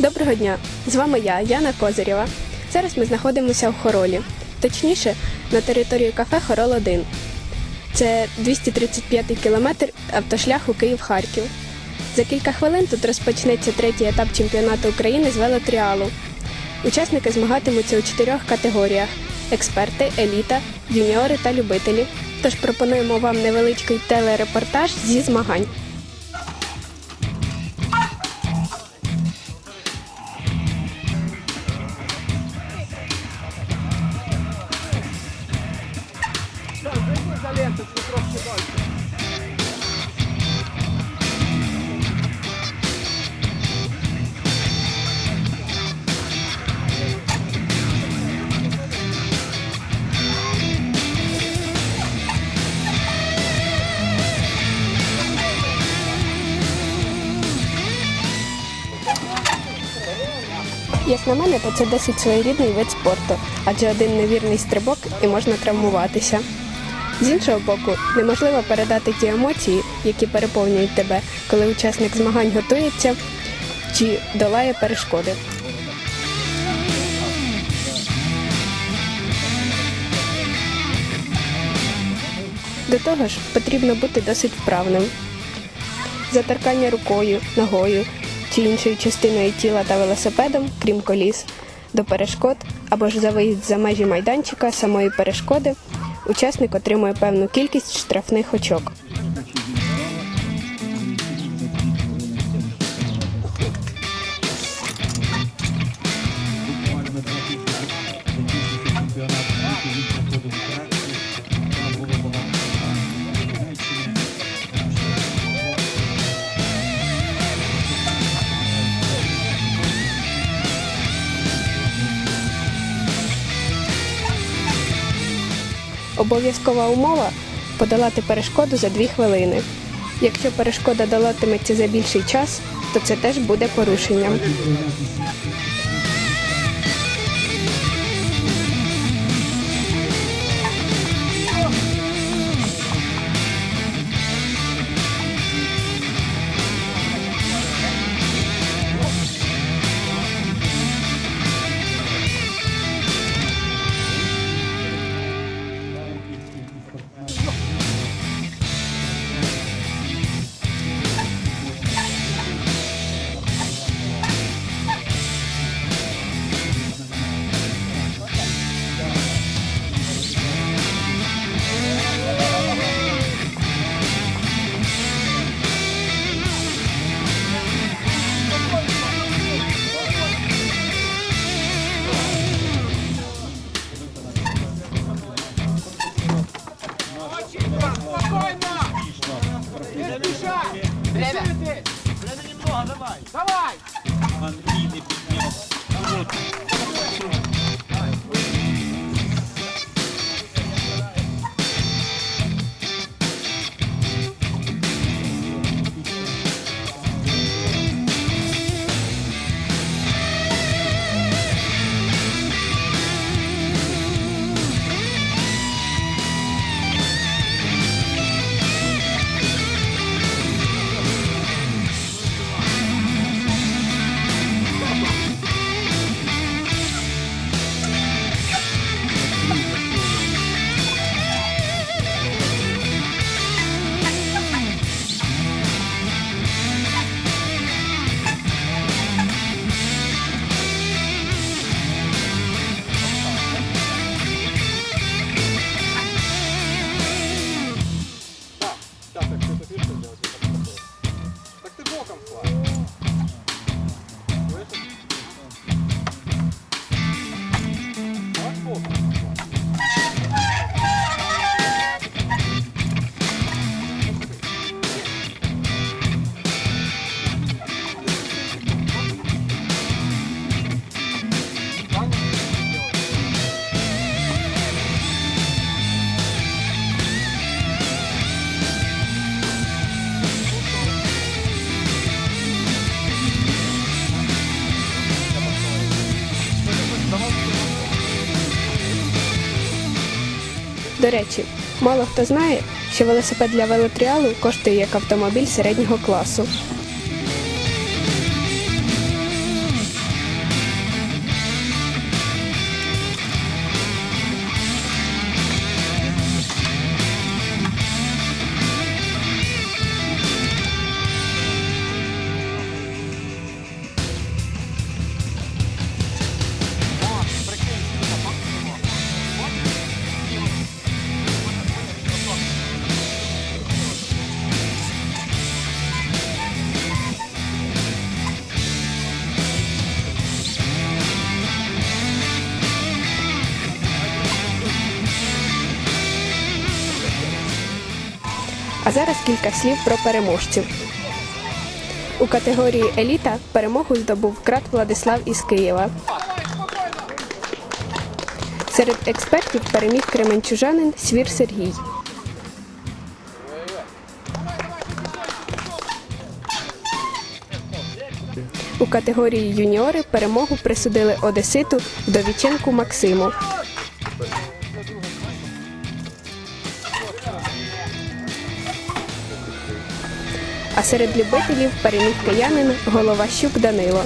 Доброго дня! З вами я, Яна Козирєва. Зараз ми знаходимося в Хоролі, точніше, на території кафе Хорол 1. Це 235 кілометр автошляху Київ-Харків. За кілька хвилин тут розпочнеться третій етап чемпіонату України з велотріалу. Учасники змагатимуться у чотирьох категоріях: експерти, еліта, юніори та любителі. Тож пропонуємо вам невеличкий телерепортаж зі змагань. Як на мене, то це досить своєрідний вид спорту, адже один невірний стрибок і можна травмуватися. З іншого боку, неможливо передати ті емоції, які переповнюють тебе, коли учасник змагань готується чи долає перешкоди. До того ж, потрібно бути досить вправним. Затаркання рукою, ногою чи іншою частиною тіла та велосипедом, крім коліс, до перешкод або ж за виїзд за межі майданчика самої перешкоди, учасник отримує певну кількість штрафних очок. Обов'язкова умова подолати перешкоду за 2 хвилини. Якщо перешкода долатиметься за більший час, то це теж буде порушенням. Спешай! Время! немного, давай! Давай! Андрей не підняв. До речі, мало хто знає, що велосипед для велотріалу коштує як автомобіль середнього класу. А зараз кілька слів про переможців. У категорії Еліта перемогу здобув крат Владислав із Києва. Серед експертів переміг кременчужанин Свір Сергій. У категорії юніори перемогу присудили Одеситу Вдовіченку Максиму. А серед любителів переміг киянин Головащук Данило.